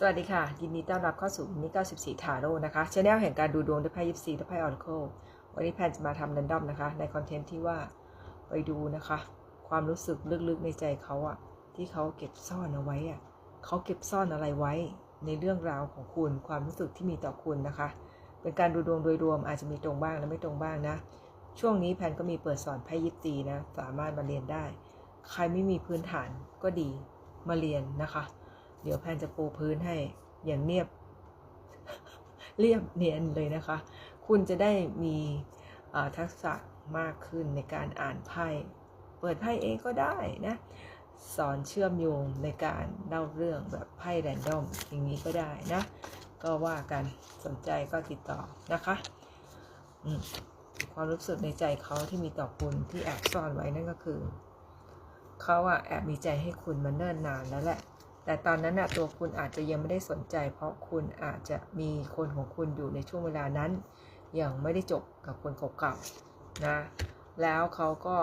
สวัสดีค่ะ ยินดีต้อนรับเข้าสู่มินิ94 ทาโร่นะคะชแนลแห่งการดูดวงด้วยไพ่ยิปซีและไพ่ออร์ควันนี้แพนจะมาทำ r รนดอมนะคะ ในคอนเทนต์ที่ว่าไปดูนะคะ ความรู้สึกลึกๆในใจเขาอะที่เขาเก็บซ่อนเอาไว้อะเขาเก็บซ่อนอะไรไว้ ในเรื่องราวของคุณความรู้สึกที่มีต่อคุณนะคะ เป็นการดูดวงโดยรวมอาจจะมีตรงบ้างและไม่ตรงบ้างนะ ช่วงนี้แพนก็มีเปิดสอนไพ่ยิปซีนะสามารถมาเรียนได้ ใครไม่มีพื้นฐานก็ดีมาเรียนนะคะ เดี๋ยวแพนจะปูพื้นให้อย่างเนียบเรียบเนียนเลยนะคะ คุณจะได้มีทักษะมากขึ้นในการอ่านไพ่ เปิดไพ่เองก็ได้นะ สอนเชื่อมโยงในการเล่าเรื่องแบบไพ่แรนดอมอย่างนี้ก็ได้นะ ก็ว่ากันสนใจก็ติดต่อนะคะ ความรู้สึกในใจเขาที่มีต่อคุณที่แอบซ่อนไว้นั่นก็คือ เขาอะแอบมีใจให้คุณมาเนิ่นนานแล้วแหละ แต่ตอนนั้นอะตัวคุณอาจจะยังไม่ได้สนใจ เพราะคุณอาจจะมีคนของคุณอยู่ในช่วงเวลานั้น ยังไม่ได้จบกับคนเก่าๆนะ แล้วเขาก็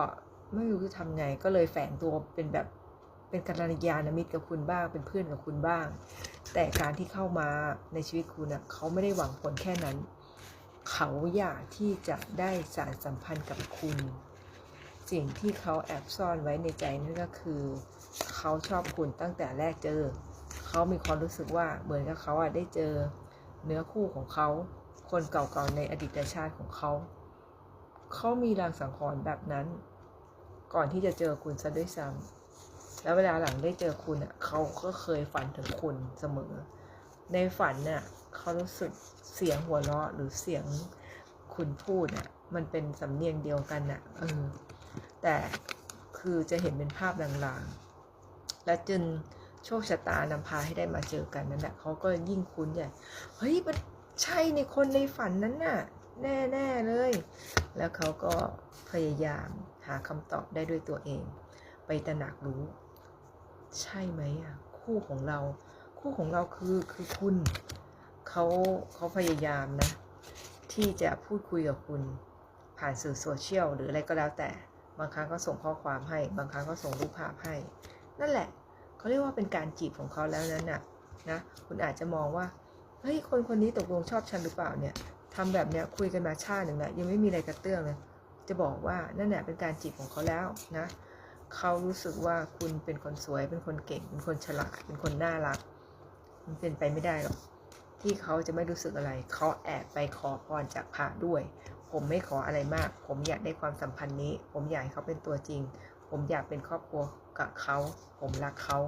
ไม่รู้จะทำไงก็เลยแฝงตัวเป็นแบบเป็นกัลยาณมิตรกับคุณบ้างเป็นเพื่อนกับคุณบ้าง แต่การที่เข้ามาในชีวิตคุณอะเขาไม่ได้หวังผลแค่นั้น เขาอยากที่จะได้สารสัมพันธ์กับคุณ สิ่งที่เขาแอบซ่อนไว้ในใจนั่นก็คือ เขาชอบคุณตั้งแต่แรกเจอ เขามีความรู้สึกว่าเหมือนกับเขาอะได้เจอเนื้อคู่ของเขา คนเก่าๆในอดีตชาติของเขา เขามีรางสังหรณ์แบบนั้น ก่อนที่จะเจอคุณซะด้วยซ้ำแล้วเวลาหลังได้เจอคุณอะเขาก็เคยฝันถึงคุณเสมอ ในฝันน่ะเขารู้สึกเสียงหัวเราะหรือเสียงคุณพูดน่ะมันเป็นสำเนียงเดียวกันน่ะเออแต่คือจะเห็นเป็นภาพลางๆ และจนโชคชะตานำพาให้ได้มาเจอกันนั่นแหละเขาก็ยิ่งคุ้นใหญ่เฮ้ยมันใช่ในคนในฝันนั้นน่ะ แน่ๆเลย แล้วเขาก็พยายามหาคำตอบได้ด้วยตัวเอง ไปตระหนักรู้ ใช่ไหมอะคู่ของเรา คู่ของเราคือคือคุณเขาเขาพยายามนะ ที่จะพูดคุยกับคุณผ่านสื่อโซเชียลหรืออะไรก็แล้วแต่บางครั้งก็ส่งข้อความให้ บางครั้งก็ส่งรูปภาพให้ นั่นแหละเขาเรียกว่าเป็นการจีบของเขาแล้วนั้นน่ะนะคุณอาจจะมองว่าเฮ้ยคนคนนี้ตกลงชอบฉันหรือเปล่าเนี่ยทำแบบเนี้ยคุยกันมาชาติหนึ่งแล้วยังไม่มีอะไรกระเตื้องเลยจะบอกว่านั่นแหละเป็นการจีบของเขาแล้วนะเขารู้สึกว่าคุณเป็นคนสวยเป็นคนเก่ง เป็นคนฉลาดเป็นคนน่ารัก มันเป็นไปไม่ได้หรอกที่เขาจะไม่รู้สึกอะไร เขาแอบไปขอพรจากพระด้วย ผมไม่ขออะไรมาก ผมอยากได้ความสัมพันธ์นี้ ผมอยากให้เขาเป็นตัวจริง ผมอยากเป็นครอบครัวกับเขา ผมรักเขา